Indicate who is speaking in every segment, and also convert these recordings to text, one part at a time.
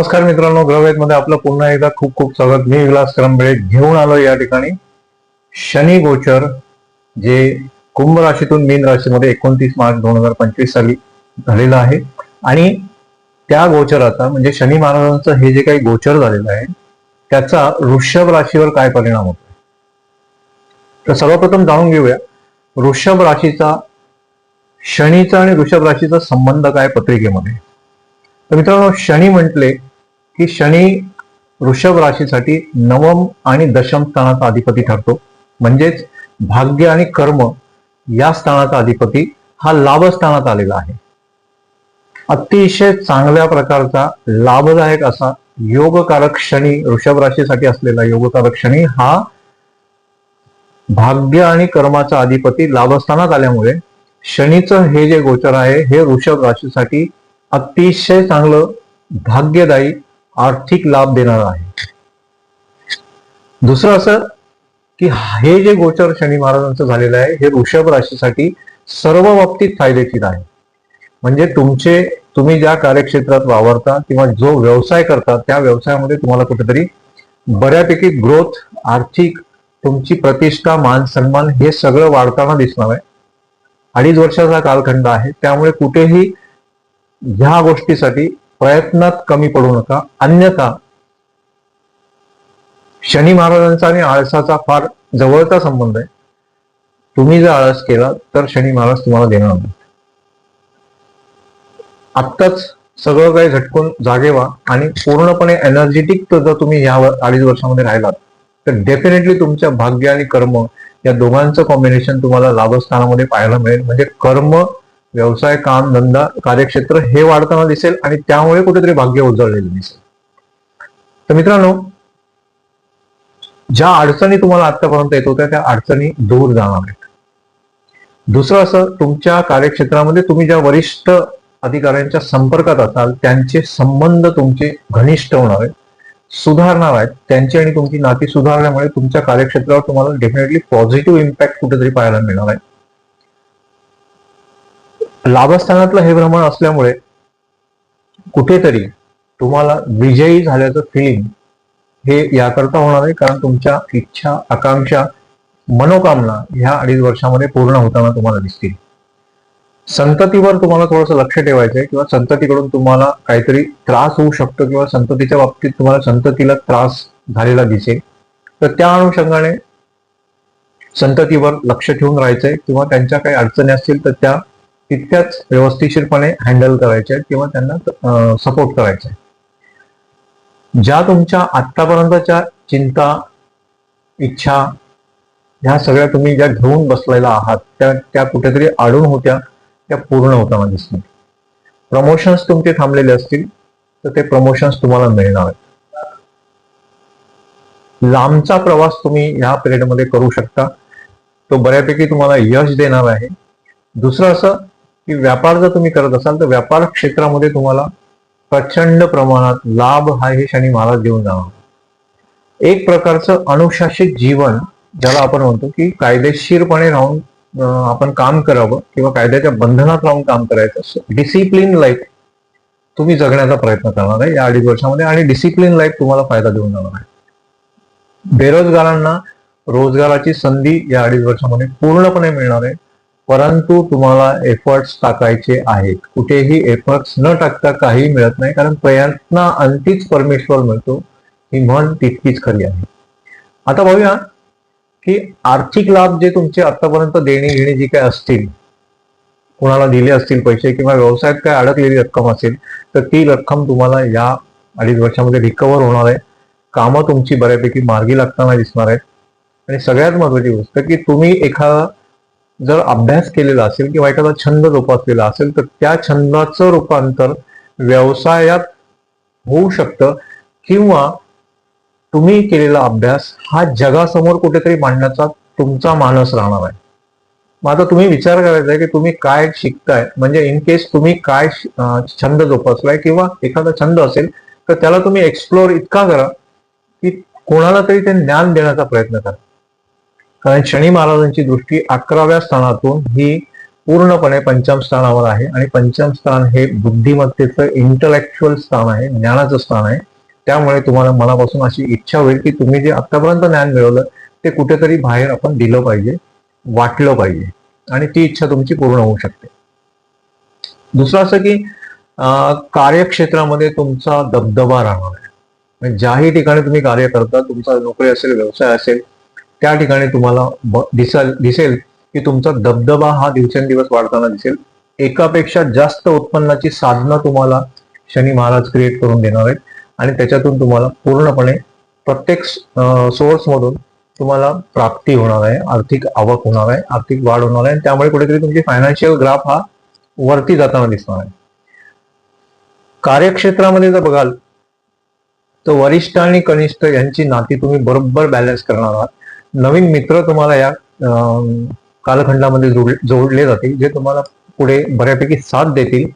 Speaker 1: नमस्कार मित्रांनो ग्रहवेदमध्ये आपलं पुन्हा एकदा खूप खूप स्वागत. मी विलास करंबळे घेऊन आलो या ठिकाणी. शनी गोचर जे कुंभ राशीतून मीन राशीमध्ये एकोणतीस मार्च दोन हजार पंचवीस साली झालेलं आहे. आणि त्या गोचराचा म्हणजे शनी महाराजांचं हे जे काही गोचर झालेलं आहे त्याचा वृषभ राशीवर काय परिणाम होतो तर सर्वप्रथम जाणून घेऊया वृषभ राशीचा शनीचा आणि वृषभ राशीचा संबंध काय पत्रिकेमध्ये? तर मित्रांनो शनी म्हटले की शनी वृषभ राशीसाठी नवम आणि दशम स्थानाचा अधिपती ठरतो. म्हणजेच भाग्य आणि कर्म या स्थानाचा अधिपती हा लाभ स्थानात आलेला आहे. अतिशय चांगल्या प्रकारचा लाभदायक असा योगकारक शनी वृषभ राशीसाठी असलेला योगकारक शनी हा भाग्य आणि कर्माचा अधिपती लाभस्थानात आल्यामुळे शनीचं हे जे गोचर आहे हे वृषभ राशीसाठी अतिशय चांगलं भाग्यदायी आर्थिक लाभ देणार आहे. दुसरं असं की हे जे गोचर शनी महाराजांचं झालेलं आहे हे वृषभ राशीसाठी सर्व बाबतीत फायदेशीर आहे. म्हणजे तुमचे तुम्ही ज्या कार्यक्षेत्रात वावरता किंवा जो व्यवसाय करता त्या व्यवसायामध्ये तुम्हाला कुठेतरी बऱ्यापैकी ग्रोथ आर्थिक तुमची प्रतिष्ठा मान सन्मान हे सगळं वाढताना दिसणार आहे. अडीच वर्षाचा कालखंड आहे. त्यामुळे कुठेही ह्या गोष्टीसाठी प्रयत्नात कमी पडू नका. अन्यथा शनी महाराजांचा आणि आळसाचा फार जवळचा संबंध आहे. तुम्ही जर आळस केला तर शनी महाराज तुम्हाला देणार नाही आत्ताच सगळं काही झटकून जागे व्हा आणि पूर्णपणे एनर्जेटिक जर तुम्ही या अडीच वर्षामध्ये राहिलात तर डेफिनेटली तुमच्या भाग्य आणि कर्म या दोघांचं कॉम्बिनेशन तुम्हाला लाभस्थानामध्ये पाहायला मिळेल. म्हणजे कर्म व्यवसाय काम धंदा कार्यक्षेत्र हे वाढताना दिसेल आणि त्यामुळे कुठेतरी भाग्य उजळलेलं दिसेल. तर मित्रांनो ज्या अडचणी तुम्हाला आतापर्यंत येत होत्या त्या अडचणी दूर जाणार आहेत. दुसरं असं तुमच्या कार्यक्षेत्रामध्ये तुम्ही ज्या वरिष्ठ अधिकाऱ्यांच्या संपर्कात असाल त्यांचे संबंध तुमचे घनिष्ठ होणार आहेत सुधारणार आहेत त्यांची आणि तुमची नाती सुधारल्यामुळे तुमच्या कार्यक्षेत्रावर तुम्हाला डेफिनेटली पॉझिटिव्ह इम्पॅक्ट कुठेतरी पाहायला मिळणार आहे. लाभस्थानातलं हे भ्रमण असल्यामुळे कुठेतरी तुम्हाला विजयी झाल्याचं फिलिंग हे याकरता होणार आहे कारण तुमच्या इच्छा आकांक्षा मनोकामना ह्या अडीच वर्षामध्ये पूर्ण होताना तुम्हाला दिसतील. संततीवर तुम्हाला थोडंसं लक्ष ठेवायचं आहे किंवा संततीकडून तुम्हाला काहीतरी त्रास होऊ शकतो किंवा संततीच्या बाबतीत तुम्हाला संततीला त्रास झालेला दिसेल. तर त्या अनुषंगाने संततीवर लक्ष ठेवून राहायचंय किंवा त्यांच्या काही अडचणी असतील तर त्या तितक्याच व्यवस्थितशीरपणे हँडल करायच्या आहेत किंवा त्यांना सपोर्ट करायचा आहे ज्या तुमच्या आतापर्यंतच्या चिंता इच्छा ह्या सगळ्या तुम्ही ज्या घेऊन बसलेला आहात त्या त्या कुठेतरी अडून होत्या त्या पूर्ण होताना दिसतील प्रमोशन्स तुमचे थांबलेले असतील तर ते प्रमोशन्स तुम्हाला मिळणार आहेत. लांबचा प्रवास तुम्ही ह्या पिरियडमध्ये करू शकता. तो बऱ्यापैकी तुम्हाला यश देणार आहे. दुसरं असं की व्यापार जर तुम्ही करत असाल तर व्यापार क्षेत्रामध्ये तुम्हाला प्रचंड प्रमाणात लाभ हा हे शनी महाराज देऊन जाणार. एक प्रकारचं अनुशासित जीवन ज्याला आपण म्हणतो की कायदेशीरपणे राहून आपण काम करावं किंवा कायद्याच्या बंधनात राहून काम करायचं डिसिप्लिन लाईफ तुम्ही जगण्याचा प्रयत्न करणार आहे या अडीच वर्षामध्ये आणि डिसिप्लिन लाईफ तुम्हाला फायदा देऊन जाणार आहे. बेरोजगारांना रोजगाराची संधी या अडीच वर्षामध्ये पूर्णपणे मिळणार आहे. परंतु तुम्हाला एफर्ट्स टाकायचे आहेत. कुठेही एफर्ट्स न टाकता काही मिळत नाही कारण प्रयत्न अंतीच परमेश्वर मिळतो ही म्हण तितकीच खरी आहे. आता बघूया की आर्थिक लाभ जे तुमचे आतापर्यंत देणे घेणे जी काय असतील कोणाला दिले असतील पैसे किंवा व्यवसायात काय अडकलेली रक्कम असेल तर ती रक्कम तुम्हाला या अडीच वर्षामध्ये रिकवर होणार आहे. कामं तुमची बऱ्यापैकी मार्गी लागताना दिसणार आहेत. आणि सगळ्यात महत्वाची गोष्ट की तुम्ही एखादा जर अभ्यास केलेला असेल किंवा एखादा छंद जोपासलेला असेल तर त्या छंदाचं रूपांतर व्यवसायात होऊ शकतं किंवा तुम्ही केलेला अभ्यास हा जगासमोर कुठेतरी मांडण्याचा तुमचा मानस राहणार आहे. मग आता तुम्ही विचार करायचा आहे की तुम्ही काय शिकताय? म्हणजे इन केस तुम्ही काय छंद जोपासलाय किंवा एखादा छंद असेल तर त्याला तुम्ही एक्सप्लोअर इतका करा की कोणाला तरी ते ज्ञान देण्याचा प्रयत्न करा. कारण शनी महाराजांची दृष्टी अकराव्या स्थानातून ही पूर्णपणे पंचम स्थानावर आहे. आणि पंचम स्थान हे बुद्धिमत्तेचं इंटलेक्च्युअल स्थान आहे ज्ञानाचं स्थान आहे. त्यामुळे तुम्हाला मनापासून अशी इच्छा होईल की तुम्ही जे आतापर्यंत ज्ञान मिळवलं ते कुठेतरी बाहेर आपण दिलं पाहिजे वाटलं पाहिजे. आणि ती इच्छा तुमची पूर्ण होऊ शकते. दुसरं असं की कार्यक्षेत्रामध्ये तुमचा दबदबा राहणार आहे. म्हणजे ज्याही ठिकाणी तुम्ही कार्य करता तुमचा नोकरी असेल व्यवसाय असेल त्या ठिकाणी तुम्हाला दिसेल दिसेल की तुमचा दबदबा हा दिवसेंदिवस वाढताना दिसेल. एकापेक्षा जास्त उत्पन्नाची साधनं तुम्हाला शनी महाराज क्रिएट करून देणार आहेत. आणि त्याच्यातून तुम्हाला पूर्णपणे प्रत्येक सोर्समधून तुम्हाला प्राप्ती होणार आहे आर्थिक आवक होणार आहे आर्थिक वाढ होणार आहे. आणि त्यामुळे कुठेतरी तुमची फायनान्शियल ग्राफ हा वरती जाताना दिसणार आहे. कार्यक्षेत्रामध्ये जर बघाल तर वरिष्ठ आणि कनिष्ठ यांची नाती तुम्ही बरोबर बॅलन्स करणार आहात. नवीन मित्र तुम्हाला या कालखंडामध्ये जोड- जोडले जातील जे तुम्हाला पुढे बऱ्यापैकी साथ देतील.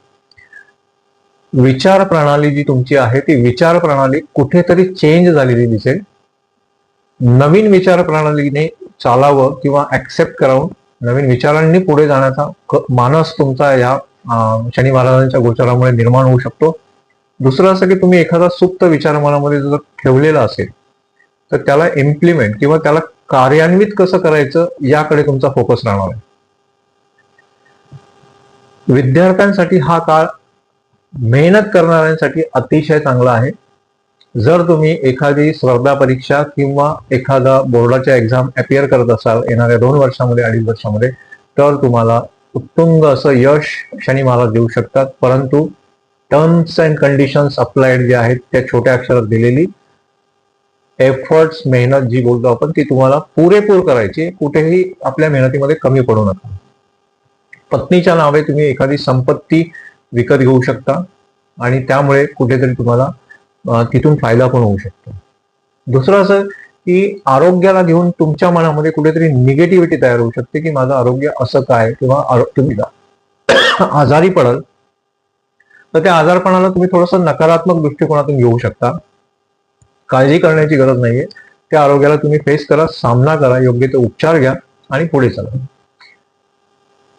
Speaker 1: विचार प्रणाली जी तुमची आहे ती विचार प्रणाली कुठेतरी चेंज झालेली दिसेल. नवीन विचार प्रणालीने चालावं किंवा ऍक्सेप्ट करावं नवीन विचारांनी पुढे जाण्याचा मानस तुमचा या शनी महाराजांच्या गोचरामुळे निर्माण होऊ शकतो. दुसरं असं की तुम्ही एखादा सुप्त विचार मनामध्ये जर ठेवलेला असेल तर त्याला इम्प्लिमेंट किंवा त्याला कार्यान्वित कसं करायचं याकडे तुमचा फोकस राहणार आहे. विद्यार्थ्यांसाठी हा काळ मेहनत करणाऱ्यांसाठी अतिशय चांगला आहे. जर तुम्ही एखादी स्पर्धा परीक्षा किंवा एखादा बोर्डाच्या एक्झाम अपिअर करत असाल येणाऱ्या दोन वर्षामध्ये अडीच वर्षामध्ये तर तुम्हाला उत्तुंग असं यश शनी महाराज देऊ शकतात. परंतु टर्म्स अँड कंडिशन्स अप्लाइड जे आहेत त्या छोट्या अक्षरात दिलेली एफर्ट्स मेहनत जी बोलतो आपण ती तुम्हाला पुरेपूर करायची कुठेही आपल्या मेहनतीमध्ये कमी पडू नका. पत्नीच्या नावे तुम्ही एखादी संपत्ती विकत घेऊ शकता आणि त्यामुळे कुठेतरी तुम्हाला तिथून फायदा पण होऊ शकतो. दुसरं असं की आरोग्याला घेऊन तुमच्या मनामध्ये कुठेतरी निगेटिव्हिटी तयार होऊ शकते की माझं आरोग्य असं काय किंवा तुम्ही जा- आजारी पडाल तर त्या आजारपणाला तुम्ही थोडंसं नकारात्मक दृष्टिकोनातून घेऊ शकता. काळजी करण्याची गरज नाहीये. त्या आरोग्याला तुम्ही फेस करा सामना करा योग्य ते उपचार घ्या आणि पुढे चला.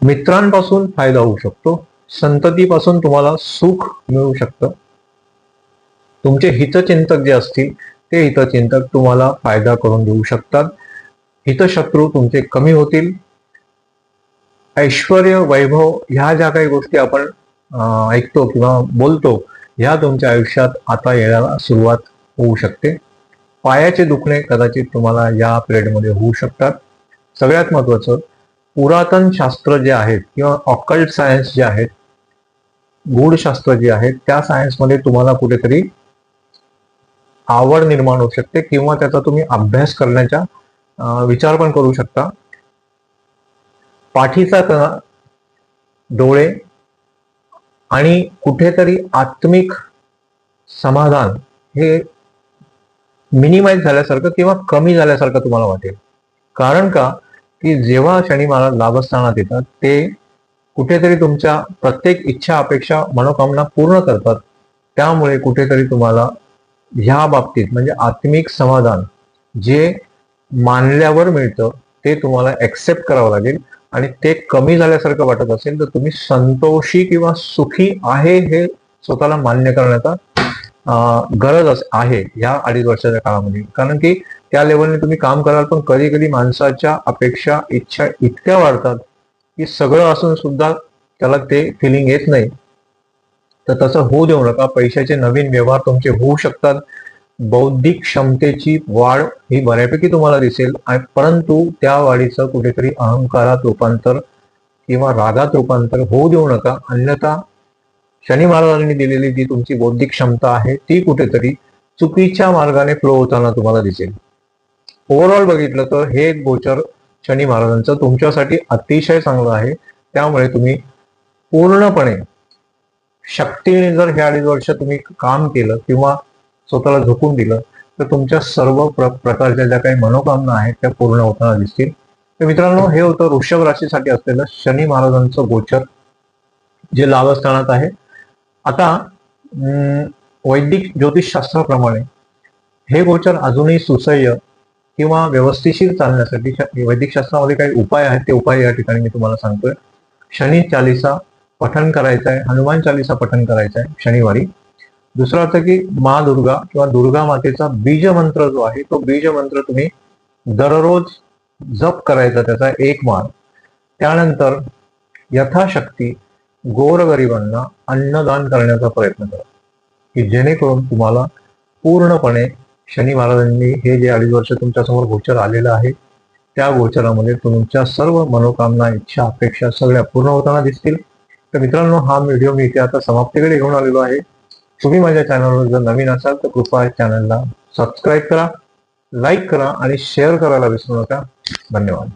Speaker 1: मित्रांपासून फायदा होऊ शकतो. संततीपासून तुम्हाला सुख मिळू शकतं. तुमचे हितचिंतक जे असतील ते हितचिंतक तुम्हाला फायदा करून देऊ शकतात. हितशत्रू तुमचे कमी होतील. ऐश्वर वैभव ह्या ज्या काही गोष्टी आपण ऐकतो किंवा बोलतो ह्या तुमच्या आयुष्यात आता येण्याला सुरुवात होऊ शकते. पायाचे दुखणे कदाचित तुम्हाला या पिरियडमध्ये होऊ शकतात. सगळ्यात महत्वाचं पुरातन शास्त्र जे आहेत किंवा ऑकल्ट सायन्स जे आहेत गूढशास्त्र जे आहेत त्या सायन्समध्ये तुम्हाला कुठेतरी आवड निर्माण होऊ शकते किंवा त्याचा तुम्ही अभ्यास करण्याचा विचार पण करू शकता. पाठीचा कणा डोळे आणि कुठेतरी आत्मिक समाधान हे मिनिमाइज झाल्यासारखं किंवा कमी झाल्यासारखं तुम्हाला वाटेल. कारण का? की जेव्हा शनी मला लाभस्थानात येतात ते कुठेतरी तुमच्या प्रत्येक इच्छा अपेक्षा मनोकामना पूर्ण करतात. त्यामुळे कुठेतरी तुम्हाला ह्या बाबतीत म्हणजे आत्मिक समाधान जे मानल्यावर मिळतं ते तुम्हाला ऍक्सेप्ट करावं लागेल. आणि ते कमी झाल्यासारखं वाटत असेल तर तुम्ही संतोषी किंवा सुखी आहे हे स्वतःला मान्य करण्याचा गरज अस- आहे या अडीच वर्षाच्या काळामध्ये. कारण की त्या लेवलने तुम्ही काम कराल पण कधी कधी माणसाच्या अपेक्षा इच्छा इतक्या वाढतात की सगळं असून सुद्धा त्याला ते फिलिंग येत नाही. तर तसं होऊ देऊ नका. पैशाचे नवीन व्यवहार तुमचे होऊ शकतात. बौद्धिक क्षमतेची वाढ ही बऱ्यापैकी तुम्हाला दिसेल. आणि परंतु त्या वाढीचं कुठेतरी अहंकारात रूपांतर किंवा रागात रूपांतर होऊ देऊ नका. अन्यथा शनी महाराजांनी दिलेली जी तुमची बौद्धिक क्षमता आहे ती कुठेतरी चुकीच्या मार्गाने फ्लो होताना तुम्हाला दिसेल. ओव्हरऑल बघितलं तर हे एक गोचर शनी महाराजांचं तुमच्यासाठी अतिशय चांगलं आहे. त्यामुळे तुम्ही पूर्णपणे शक्तीने जर हे अडीच वर्ष तुम्ही काम केलं किंवा स्वतःला झोकून दिलं तर तुमच्या सर्व प्र प्रकारच्या ज्या काही मनोकामना आहेत त्या पूर्ण होताना दिसतील. तर मित्रांनो हे होतं वृषभ राशीसाठी असलेलं शनी महाराजांचं गोचर जे लाभस्थानात आहे. आता वैदिक ज्योतिषशास्त्राप्रमाणे हे गोचर अजूनही सुसह्य किंवा व्यवस्थिशीर चालण्यासाठी वैदिकशास्त्रामध्ये वैदिक शास्त्रामध्ये काही उपाय आहेत ते उपाय या ठिकाणी मी तुम्हाला सांगतोय. शनी चालिसा पठण करायचं आहे हनुमान चालिसा पठण करायचं आहे शनिवारी. दुसरं होतं की मा दुर्गा किंवा दुर्गा मातेचा बीज मंत्र जो आहे तो बीज मंत्र तुम्ही दररोज जप करायचा त्याचा एक माळ त्यानंतर यथाशक्ती गोरगरिबांना अन्नदान करण्याचा प्रयत्न करा. की जेणेकरून तुम्हाला पूर्णपणे शनी महाराजांनी हे जे अडीच वर्ष तुमच्यासमोर गोचर आलेलं आहे त्या गोचरामध्ये तुमच्या सर्व मनोकामना इच्छा अपेक्षा सगळ्या पूर्ण होताना दिसतील. तर मित्रांनो हा व्हिडिओ मी इथे आता समाप्तीकडे घेऊन आलेलो आहे. तुम्ही माझ्या चॅनलवर जर नवीन असाल तर कृपया चॅनलला सबस्क्राईब करा लाईक करा आणि शेअर करायला विसरू नका. धन्यवाद.